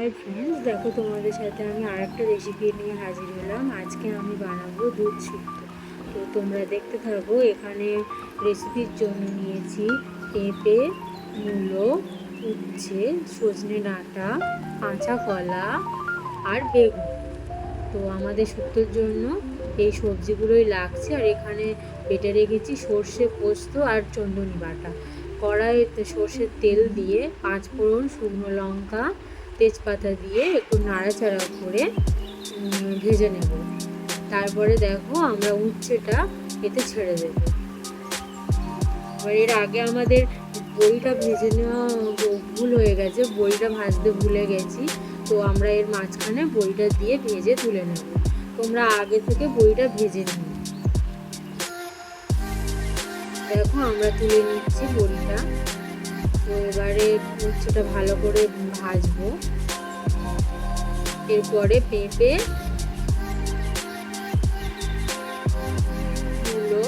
Hi friends দেখো তোমাদের সাথে আমি আর একটা রেসিপি নিয়ে হাজির হলাম। আজকে আমি বানাবো দুধ শুক্তো তো তোমরা দেখতে থাকো, এখানে রেসিপির জন্য নিয়েছি পেঁপে, মূলো, উচ্ছে, সজনে ডাঁটা, কাঁচা কলা আর বেগুন। তো আমাদের শুক্তোর জন্য এই সবজিগুলোই লাগছে। আর এখানে বেটে রেখেছি সর্ষে পোস্ত আর চন্দনী বাটা। কড়াইতে সর্ষের তেল দিয়ে পাঁচ ফোড়ন শুকনো লঙ্কা তেজপাতা দিয়ে একটু নাড়াচাড়া করে ভেজে নেব। তারপরে দেখো আমরা উচ্ছেটা এতে ছেড়ে দেব। এবার এর আগে আমাদের বড়িটা ভেজে নেওয়া ভুল হয়ে গেছে, বড়িটা ভাজতে ভুলে গেছি। তো আমরা এর মাঝখানে বড়িটা দিয়ে ভেজে তুলে নেব। তোমরা আগে থেকে বড়িটা ভেজে নিও। দেখো আমরা তুলে নিচ্ছি বড়িটা। এবারে উচ্ছেটা ভালো করে ভাজবো। এরপরে পেঁপে, তুলো,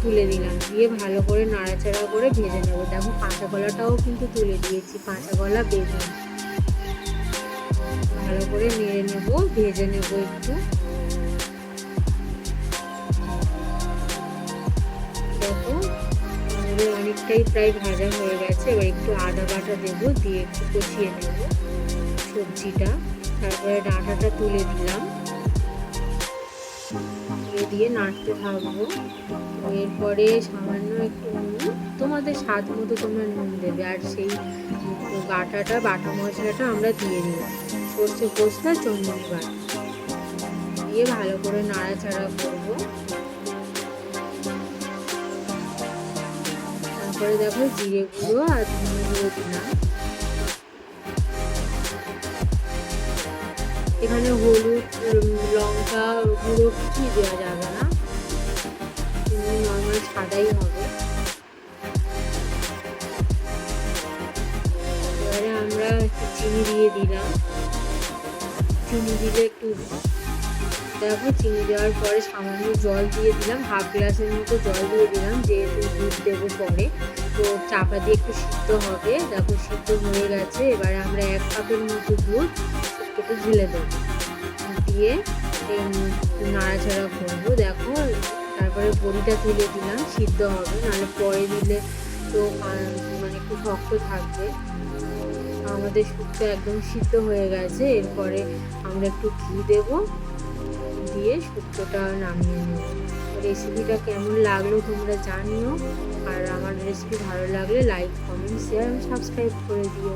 তুলে দিলাম দিয়ে ভালো করে নাড়াচাড়া করে ভেজে নেব। দেখো কাঁচা কলাটাও কিন্তু তুলে দিয়েছি, কাঁচা কলা বেগুন। ভালো করে নেড়ে নেব, ভেজে নেব একটু। দেখো আমাদের অনেকটাই প্রায় ভাজা হয়ে গেছে। এবার একটু আদা বাটা দেবো, দিয়ে একটু কষিয়ে নেব সবজিটা। তারপরে ডাঁটাটা তুলে দিলাম দিয়ে নাড়তে থাকব। এরপরে সামান্য একটু নুন। তোমাদের স্বাদ মতো তোমরা নুন দেবে। আর সেই বাটাটা, বাটা মশলাটা আমরা দিয়ে দিলাম সর্ষে পোস্ত চন্দন বাটা। দিয়ে ভালো করে নাড়াচাড়া করব। তারপরে দেখো জিরে গুঁড়ো আর ধনে গুঁড়ো দিলাম। এখানে হলুদ লঙ্কা গুঁড়ো কিছুই দেওয়া যাবে না। নর্মাল সাদাই হবে। এবারে আমরা একটু চিনি দিয়ে দিলাম। চিনি দিলে একটু দেখো, চিনি দেওয়ার পরে সামান্য জল দিয়ে দিলাম হাফ গ্লাসের মতো জল দিয়ে দিলাম, যেহেতু দুধ দেবো পরে। তো চাপা দিয়ে একটু সিদ্ধ হবে। দেখো, সিদ্ধ হয়ে গেছে। এবারে আমরা এক কাপের মতো দুধ একটু ঢেলে দেবো। দিয়ে নাড়াচাড়া করব। দেখো, তারপরে বড়িটা তুলে দিলাম, সিদ্ধ হবে। নাহলে পরে দিলে তো মানে একটু শক্ত থাকবে। আমাদের শুক্তো একদম সিদ্ধ হয়ে গেছে। এরপরে আমরা একটু ঘি দেবো। দিয়ে শুক্তোটা নামিয়ে নেব রেসিপিটা কেমন লাগল তোমরা জানিও। আর আমার রেসিপি ভালো লাগলে লাইক কমেন্ট শেয়ার সাবস্ক্রাইব করে দিও।